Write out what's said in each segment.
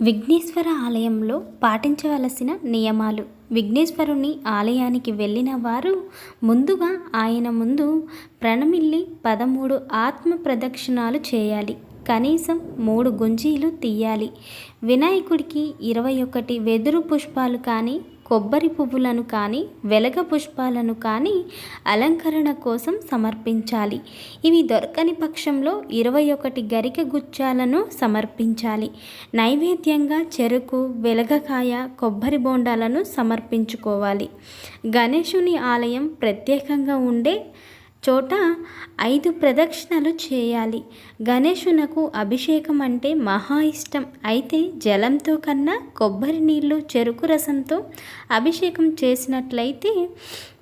విఘ్నేశ్వర ఆలయంలో పాటించవలసిన నియమాలు. విఘ్నేశ్వరుని ఆలయానికి వెళ్ళిన వారు ముందుగా ఆయన ముందు ప్రణమిల్లి పదమూడు ఆత్మ ప్రదక్షిణాలు చేయాలి. కనీసం మూడు గుంజీలు తీయాలి. వినాయకుడికి ఇరవై ఒకటి వెదురు పుష్పాలు కానీ కొబ్బరి పువ్వులను కానీ వెలగ పుష్పాలను కానీ అలంకరణ కోసం సమర్పించాలి. ఇవి దొరకని పక్షంలో ఇరవై ఒకటి గరిక గుచ్చాలను సమర్పించాలి. నైవేద్యంగా చెరుకు వెలగకాయ కొబ్బరి బోండాలను సమర్పించుకోవాలి. గణేశుని ఆలయం ప్రత్యేకంగా ఉండే చోట ఐదు ప్రదక్షిణలు చేయాలి. గణేశునకు అభిషేకం అంటే మహా ఇష్టం. అయితే జలంతో కన్నా కొబ్బరి నీళ్ళు చెరుకు రసంతో అభిషేకం చేసినట్లయితే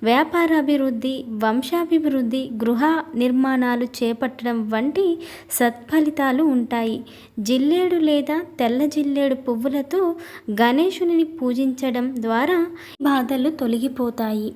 వ్యాపార అభివృద్ధి వంశాభివృద్ధి గృహ నిర్మాణాలు చేపట్టడం వంటి సత్ఫలితాలు ఉంటాయి. జిల్లేడు లేదా తెల్ల జిల్లేడు పువ్వులతో గణేశుని పూజించడం ద్వారా బాధలు తొలగిపోతాయి.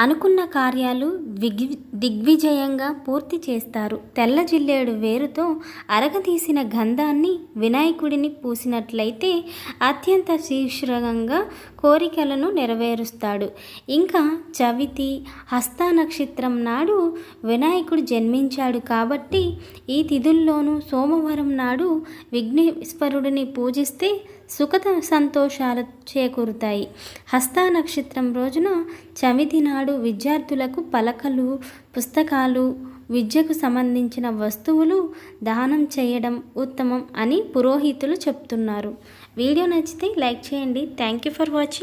అనుకున్న కార్యాలు విగ్ దిగ్విజయంగా పూర్తి చేస్తారు. తెల్ల జిల్లేడు వేరుతో అరగదీసిన గంధాన్ని వినాయకుడిని పూసినట్లయితే అత్యంత శీఘ్రంగా కోరికలను నెరవేరుస్తాడు. ఇంకా చవితి హస్త నక్షత్రం నాడు వినాయకుడు జన్మించాడు కాబట్టి ఈ తిథుల్లోనూ సోమవారం నాడు విఘ్నేశ్వరుడిని పూజిస్తే సుఖ సంతోషాలు చేకూరుతాయి. హస్త నక్షత్రం రోజున చవితి నాడు నాడు విద్యార్థులకు పలకలు పుస్తకాలు విద్యకు సంబంధించిన వస్తువులు దానం చేయడం ఉత్తమం అని పురోహితులు చెప్తున్నారు. వీడియో నచ్చితే లైక్ చేయండి. Thank you for watching